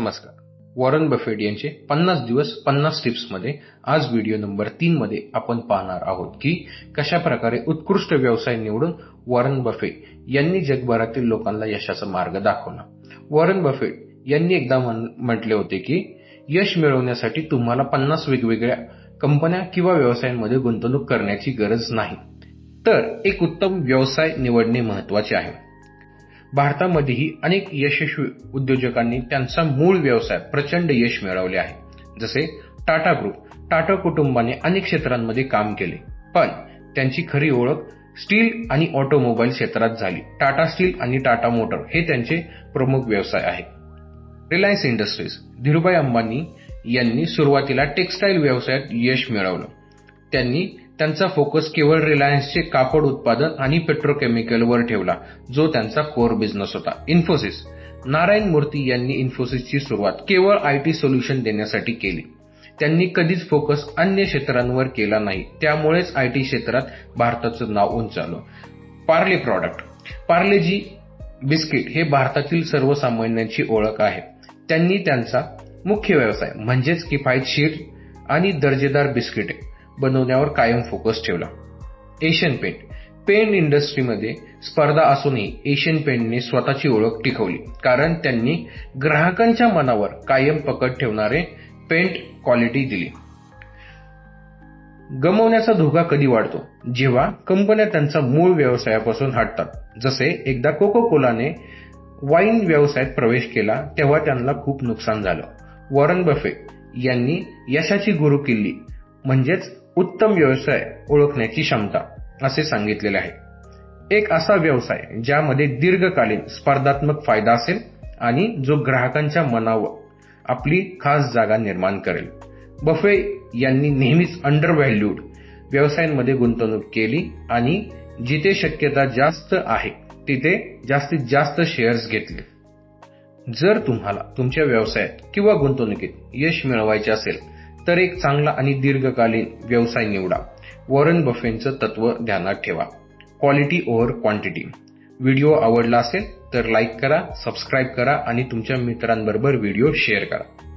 नमस्कार. Warren Buffett यांचे पन्नास दिवस पन्नास टिप्समध्ये आज व्हिडिओ नंबर तीन मध्ये आपण पाहणार आहोत की कशा प्रकारे उत्कृष्ट व्यवसाय निवडून वॉरन बफेट यांनी जगभरातील लोकांना यशाचा मार्ग दाखवला. वॉरन बफेट यांनी एकदा म्हटले होते की यश मिळवण्यासाठी तुम्हाला पन्नास वेगवेगळ्या कंपन्या किंवा व्यवसायांमध्ये गुंतवणूक करण्याची गरज नाही. तर एक उत्तम व्यवसाय निवडणे महत्त्वाचे आहे. भारतामध्येही अनेक यशस्वी उद्योजकांनी त्यांचा मूळ व्यवसाय प्रचंड यश मिळवले आहे. जसे टाटा ग्रुप टाटा कुटुंबाने अनेक क्षेत्रांमध्ये काम केले पण त्यांची खरी ओळख स्टील आणि ऑटोमोबाईल क्षेत्रात झाली. टाटा स्टील आणि टाटा मोटर हे त्यांचे प्रमुख व्यवसाय आहे रिलायन्स इंडस्ट्रीज धीरुभाई अंबानी यांनी सुरुवातीला टेक्स्टाईल व्यवसायात यश मिळवलं. त्यांनी त्यांचा फोकस केवळ रिलायन्सचे कापड उत्पादन आणि पेट्रोकेमिकलवर ठेवला जो त्यांचा कोर बिझनेस होता. इन्फोसिस नारायण मूर्ती यांनी इन्फोसिसची सुरुवात केवळ आय टी सोल्युशन देण्यासाठी केली. त्यांनी कधीच फोकस अन्य क्षेत्रांवर केला नाही. त्यामुळेच आय टी क्षेत्रात भारताचं नाव उंच आलं पार्ले प्रॉडक्ट पार्लेजी बिस्किट हे भारतातील सर्वसामान्यांची ओळख आहे. त्यांनी त्यांचा मुख्य व्यवसाय म्हणजेच किफायतशीर आणि दर्जेदार बिस्किटे बनवण्यावर कायम फोकस ठेवला. एशियन पेंट पेंट इंडस्ट्रीमध्ये स्पर्धा असूनही एशियन पेंटने स्वतःची ओळख टिकवली. कारण त्यांनी ग्राहकांच्या मनावर कायम पकड ठेवणारे पेंट क्वालिटी दिली. गमवण्याचा धोका कधी वाढतो? जेव्हा कंपन्या त्यांचा मूळ व्यवसायापासून हटतात. जसे एकदा कोको कोलाने वाईन व्यवसायात प्रवेश केला तेव्हा त्यांना खूप नुकसान झालं. वॉरन बफे यांनी यशाची गुरु किल्ली म्हणजेच उत्तम व्यवसाय ओळखण्याची क्षमता असे सांगितलेले आहे. एक असा व्यवसाय ज्यामध्ये दीर्घकालीन स्पर्धात्मक फायदा असेल आणि जो ग्राहकांच्या मनावर आपली खास जागा निर्माण करेल. बफे यांनी नेहमीच अंडर व्हॅल्यूड व्यवसायांमध्ये गुंतवणूक केली आणि जिथे शक्यता जास्त आहे तिथे जास्तीत जास्त शेअर्स घेतले. जर तुम्हाला तुमच्या व्यवसायात किंवा गुंतवणुकीत यश मिळवायचे असेल तर एक चांगला आणि दीर्घकालीन व्यवसाय निवडा. वॉरन बफेनचं तत्व ध्यानात ठेवा. क्वालिटी ओव्हर क्वांटिटी व्हिडिओ आवडला असेल तर लाईक करा सबस्क्राईब करा आणि तुमच्या मित्रांबरोबर व्हिडिओ शेअर करा.